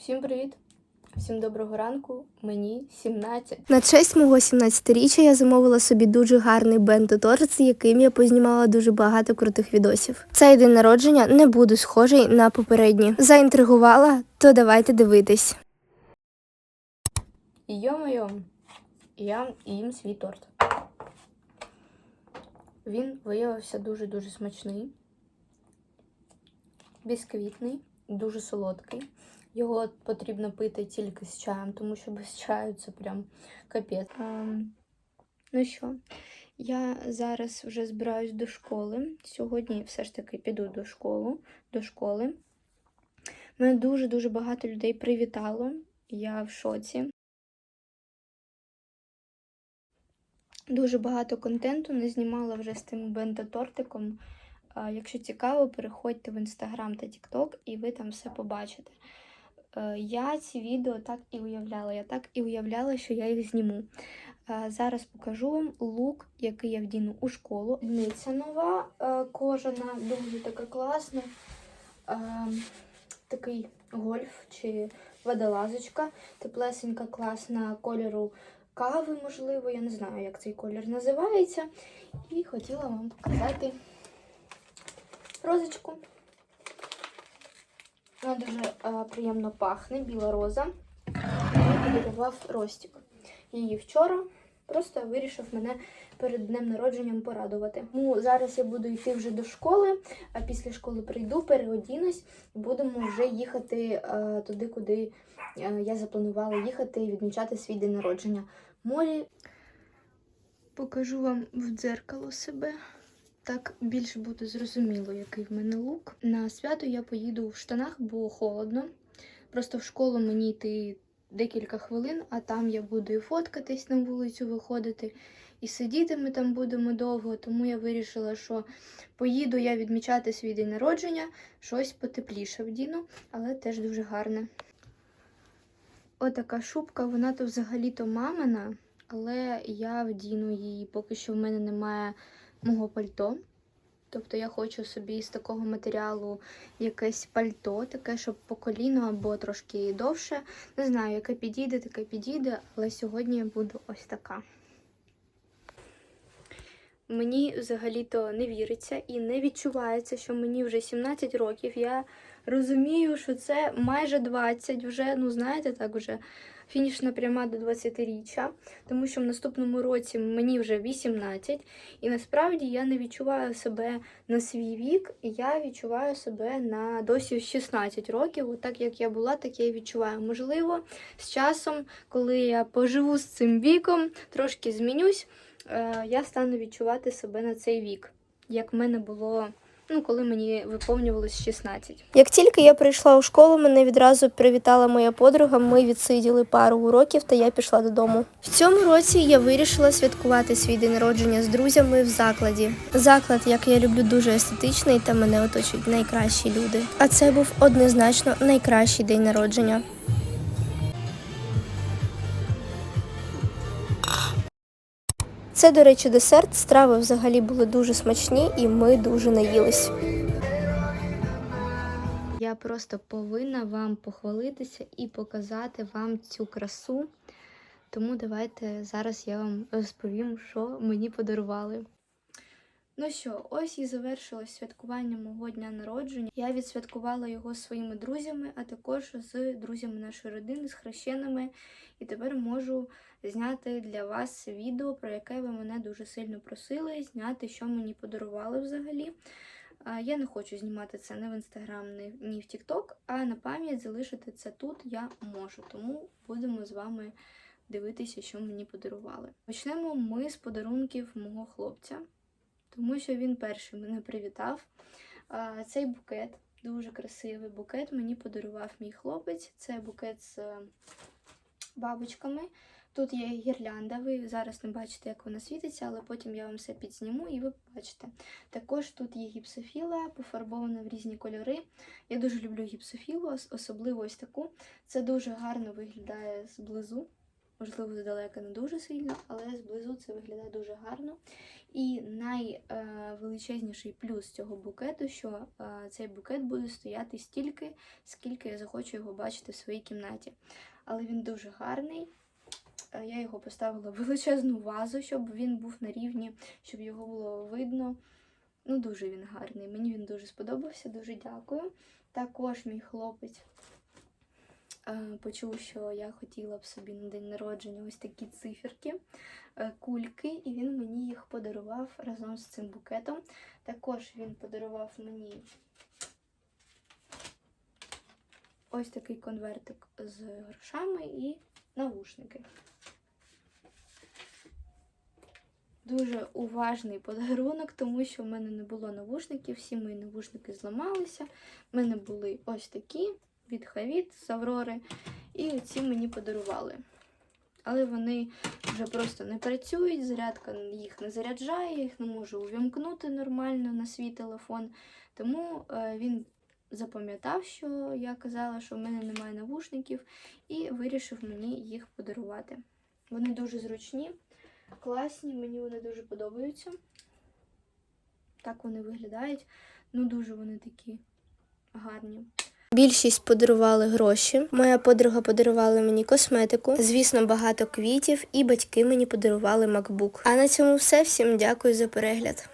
Всім привіт! Всім доброго ранку. Мені 17. На честь мого 17-річчя я замовила собі дуже гарний бенто-торт, з яким я познімала дуже багато крутих відосів. Цей день народження не буде схожий на попередні. Заінтригувала, то давайте дивитись. Йо-моє, я їм свій торт. Він виявився дуже-дуже смачний, бісквітний, дуже солодкий. Його потрібно пити тільки з чаєм, тому що без чаю це прям капець. Ну що, я зараз вже збираюсь до школи. Сьогодні все ж таки піду до школи. До школи. Мене дуже-дуже багато людей привітало. Я в шоці. Дуже багато контенту не знімала вже з тим бенто-тортиком. Якщо цікаво, переходьте в інстаграм та тікток, і ви там все побачите. Е, Я ці відео так і уявляла. Я так і уявляла, що я їх зніму. Е, Зараз покажу вам лук, який я вдіну у школу. Ниця нова, е, кожана, дуже така класна. Такий гольф чи водолазочка, теплесенька, класна кольору кави, можливо, я не знаю, як цей колір називається. І хотіла вам показати розочку. Вона дуже е, приємно пахне, біла роза. Мені подарував Ростік. Її вчора. Просто вирішив мене перед днем народженням порадувати. Тому зараз я буду йти вже до школи, а після школи прийду, переодінусь і будемо вже їхати е, туди, куди е, я запланувала їхати і відмічати свій день народження. Молі. Покажу вам в дзеркало себе. Так більше буде зрозуміло, який в мене лук. На свято я поїду в штанах, бо холодно. Просто в школу мені йти декілька хвилин, а там я буду і фоткатись на вулицю виходити, і сидіти ми там будемо довго. Тому я вирішила, що поїду я відмічати свій день народження, щось потепліше вдіну, але теж дуже гарне. Отака шубка, вона то взагалі-то мамина, але я вдіну її, поки що в мене немає мого пальто. Тобто я хочу собі з такого матеріалу якесь пальто, таке, щоб по коліну або трошки довше. Не знаю, яке підійде, таке підійде, але сьогодні я буду ось така. Мені взагалі-то не віриться і не відчувається, що мені вже 17 років. Я розумію, що це майже 20, вже, ну знаєте, так вже фінішна пряма до 20-річчя, тому що в наступному році мені вже 18, і насправді я не відчуваю себе на свій вік, я відчуваю себе на досі 16 років. От так як я була, так я і відчуваю. Можливо, з часом, коли я поживу з цим віком, трошки змінюсь, е, я стану відчувати себе на цей вік, як в мене було. Ну, коли мені виповнювалось 16. Як тільки я прийшла у школу, мене відразу привітала моя подруга. Ми відсиділи пару уроків, та я пішла додому. В цьому році я вирішила святкувати свій день народження з друзями в закладі. Заклад, як я люблю, дуже естетичний та мене оточують найкращі люди. А це був однозначно найкращий день народження. Це, до речі, десерт. Страви взагалі були дуже смачні, і ми дуже наїлись. Я просто повинна вам похвалитися і показати вам цю красу. Тому давайте зараз я вам розповім, що мені подарували. Ну що, ось і завершилось святкування мого дня народження. Я відсвяткувала його своїми друзями, а також з друзями нашої родини, з хрещеними. І тепер можу зняти для вас відео, про яке ви мене дуже сильно просили, зняти, що мені подарували взагалі. Я не хочу знімати це ні в інстаграм, ні в Тікток, а на пам'ять залишити це тут я можу. Тому будемо з вами дивитися, що мені подарували. Почнемо ми з подарунків мого хлопця, тому що він перший мене привітав. Цей букет, дуже красивий букет, мені подарував мій хлопець. Це букет з е, бабочками. Тут є гірлянда, ви зараз не бачите, як вона світиться, але потім я вам все підзніму і ви побачите. Також тут є гіпсофіла, пофарбована в різні кольори. Я дуже люблю гіпсофілу, особливо ось таку. Це дуже гарно виглядає зблизу. Можливо, здалека не дуже сильно, але зблизу це виглядає дуже гарно. І найвеличезніший плюс цього букету, що е, цей букет буде стояти стільки, скільки я захочу його бачити в своїй кімнаті. Але він дуже гарний. Е, Я його поставила в величезну вазу, щоб він був на рівні, щоб його було видно. Ну, дуже він гарний. Мені він дуже сподобався, дуже дякую. Також мій хлопець почув, що я хотіла б собі на день народження ось такі циферки, е, кульки, і він мені їх подарував разом з цим букетом. Також він подарував мені ось такий конвертик з грошами і навушники. Дуже уважний подарунок, тому що в мене не було навушників, всі мої навушники зламалися. У мене були ось такі від Хавіт з Аврори, і оці мені подарували. Але вони вже просто не працюють, зарядка їх не заряджає, їх не можу увімкнути нормально на свій телефон. Тому е, він запам'ятав, що я казала, що в мене немає навушників, і вирішив мені їх подарувати. Вони дуже зручні, класні, мені вони дуже подобаються. Так вони виглядають. Ну, дуже вони такі гарні. Більшість подарували гроші. Моя подруга подарувала мені косметику, звісно, багато квітів, і батьки мені подарували MacBook. А на цьому все. Всім дякую за перегляд.